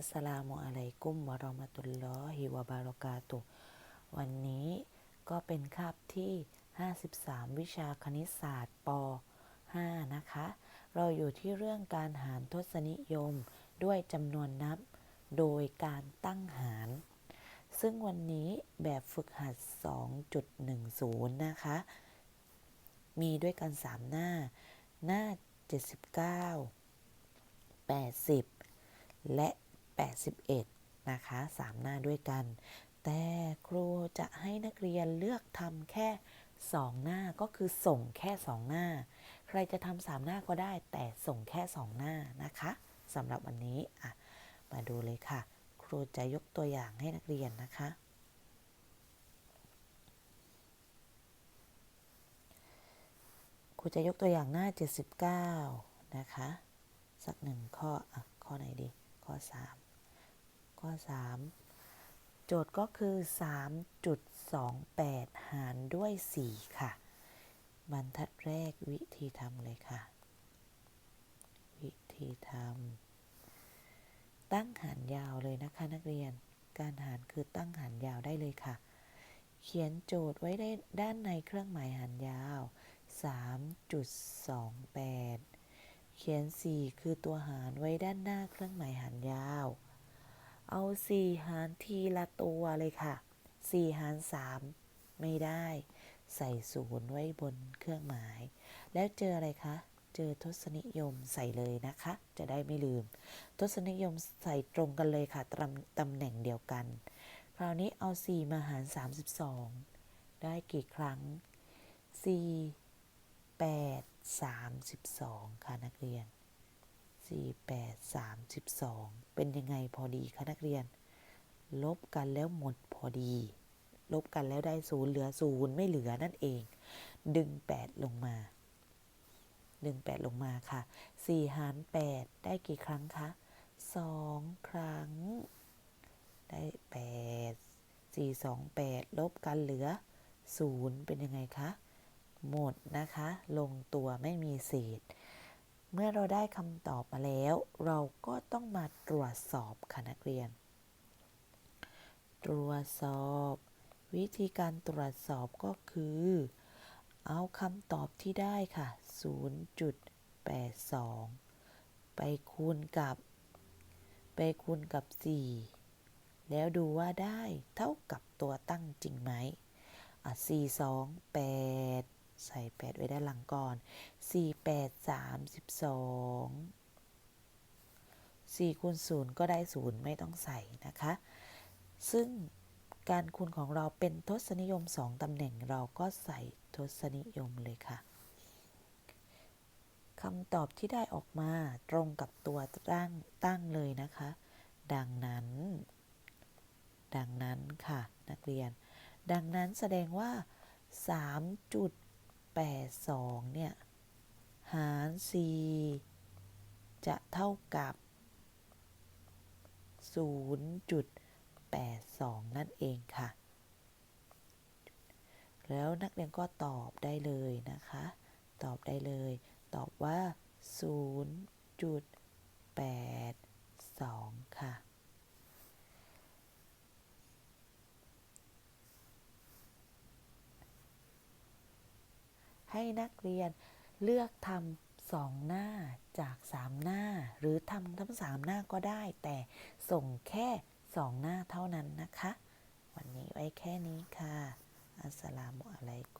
อัสสลามุอะลัยกุมวะราะมะตุลลอฮิวะบารอกาตุวันนี้ก็เป็นคาบที่ 53 วิชาคณิตศาสตร์ป .5 นะคะ เราอยู่ที่เรื่องการหารทศนิยมด้วยจำนวนนับ โดยการตั้งหาร ซึ่งวันนี้แบบฝึกหัด 2.10 นะคะ มีด้วยกัน 3 หน้า หน้า 79 80 และ 81 นะคะ 3 หน้าด้วยกัน แต่ครูจะให้นักเรียนเลือกทำแค่ 2 หน้าก็คือส่งแค่ 2 หน้า ใครจะทำ3หน้าก็ได้ แต่ส่งแค่ 2 หน้านะคะสำหรับวันนี้อะมาดูเลยค่ะ ครูจะยกตัวอย่างให้นักเรียนนะคะครูจะยกตัวอย่างหน้า 79 นะคะ สักหนึ่งข้อ อะ ข้อไหนดี ข้อ 3 ข้อ 3 โจทย์ก็คือ 3.28 หารด้วย 4 ค่ะ บรรทัดแรกวิธีทำเลยค่ะ วิธีทำตั้งหารยาวเลยนะคะนักเรียน การหารคือตั้งหารยาวได้เลยค่ะ เขียนโจทย์ไว้ได้ด้านในเครื่องหมายหารยาว 3.28 เขียน 4 คือตัวหารไว้ด้านหน้าเครื่องหมายหารยาว เอา 4 หารทีละตัวเลยค่ะ 4 หาร 3 ไม่ได้ ใส่ศูนย์ไว้บนเครื่องหมาย แล้วเจออะไรคะ เจอทศนิยมใส่เลยนะคะ จะได้ไม่ลืม ทศนิยมใส่ตรงกันเลยค่ะตำตำแหน่งเดียวกัน คราวนี้เอา 4 มาหาร 32 ได้กี่ครั้ง 4 8 32 ค่ะนักเรียน 4 8 32 เป็นยังไงพอดีคะนักเรียน ลบกันแล้วหมดพอดี ลบกันแล้วได้ศูนย์เหลือศูนย์ไม่เหลือนั่นเอง ดึง 8 ลงมาดึง 8 ลงมาค่ะ 4 หาร 8 ได้กี่ครั้งคะ 2 ครั้ง ได้ 8 4 2 8 ลบกันเหลือ 0 เป็นยังไงคะ หมดนะคะ ลงตัวไม่มีเศษ เมื่อเราได้คำตอบมาแล้ว เราก็ต้องมาตรวจสอบค่ะนักเรียน ตรวจสอบ วิธีการตรวจสอบก็คือ เอาคำตอบที่ได้ค่ะ 0.82 ไปคูณกับ ไปคูณกับ 4 แล้วดูว่าได้เท่ากับตัวตั้งจริงไหมอะ4 2 8 ใส่ 8 ไว้ด้านหลังก่อน 4 8 32 4คูณ0ก็ได้ 0 ไม่ต้องใส่นะคะ ซึ่งการคูณของเราเป็นทศนิยม 2ตำแหน่งเราก็ใส่ทศนิยมเลยค่ะคำตอบที่ได้ออกมาตรงกับตัวตั้งตั้งเลยนะคะ ดังนั้น ดังนั้นค่ะนักเรียน ดังนั้นแสดงว่า 3 จุด 82 เนี่ย หาร 4 จะเท่ากับ 0.82 นั่นเองค่ะ แล้วนักเรียนก็ตอบได้เลยนะคะ ตอบได้เลย ตอบว่า 0.82 ค่ะ ให้นักเรียนเลือกทำสองหน้าจากสามหน้า หรือทำทั้งสามหน้าก็ได้ แต่ส่งแค่สองหน้าเท่านั้นนะคะ วันนี้ไว้แค่นี้ค่ะ อัสสลามุอะลัยกุม